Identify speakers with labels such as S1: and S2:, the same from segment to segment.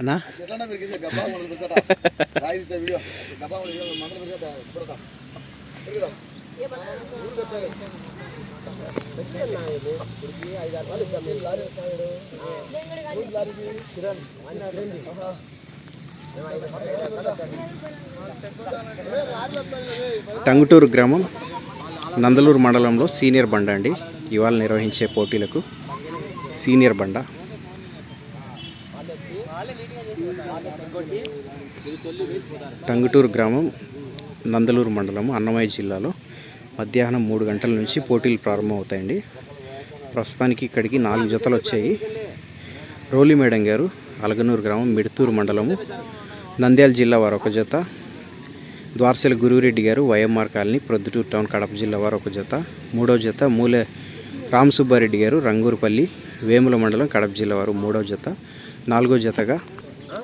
S1: అన్నా? టంగుటూరు గ్రామం నందలూరు మండలంలో సీనియర్ బండ అండి. ఇవాళ నిర్వహించే పోటీలకు సీనియర్ బండ. టంగుటూరు గ్రామం నందలూరు మండలం అన్నమయ్య జిల్లాలో మధ్యాహ్నం మూడు గంటల నుంచి పోటీలు ప్రారంభమవుతాయండి. ప్రస్తుతానికి ఇక్కడికి నాలుగు జతలు వచ్చాయి. రోలి మేడం గారు అలగనూరు గ్రామం మిడుతూరు మండలము నంద్యాల జిల్లా వారు ఒక జత ద్వారసెల గురువురెడ్డి గారు YMR colony Proddatur town Kadapa జిల్లా వారు ఒక జత మూడో జత మూలే రామసుబ్బారెడ్డి గారు రంగూరుపల్లి వేముల మండలం కడప జిల్లా వారు మూడో జత. నాలుగో జతగా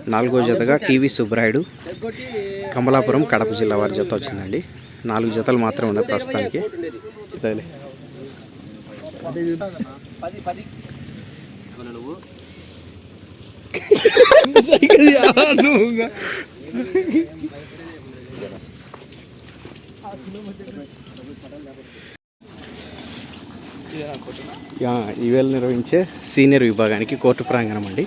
S1: నాలుగో జతగా టీవీ సుబ్బరాయుడు కమలాపురం కడప జిల్లా వారి జత వచ్చిందండి. నాలుగు జతలు మాత్రం ఉన్నాయి ప్రస్తుతానికి. ఈవేళ నిర్వహించే సీనియర్ విభాగానికి కోర్టు ప్రాంగణం అండి.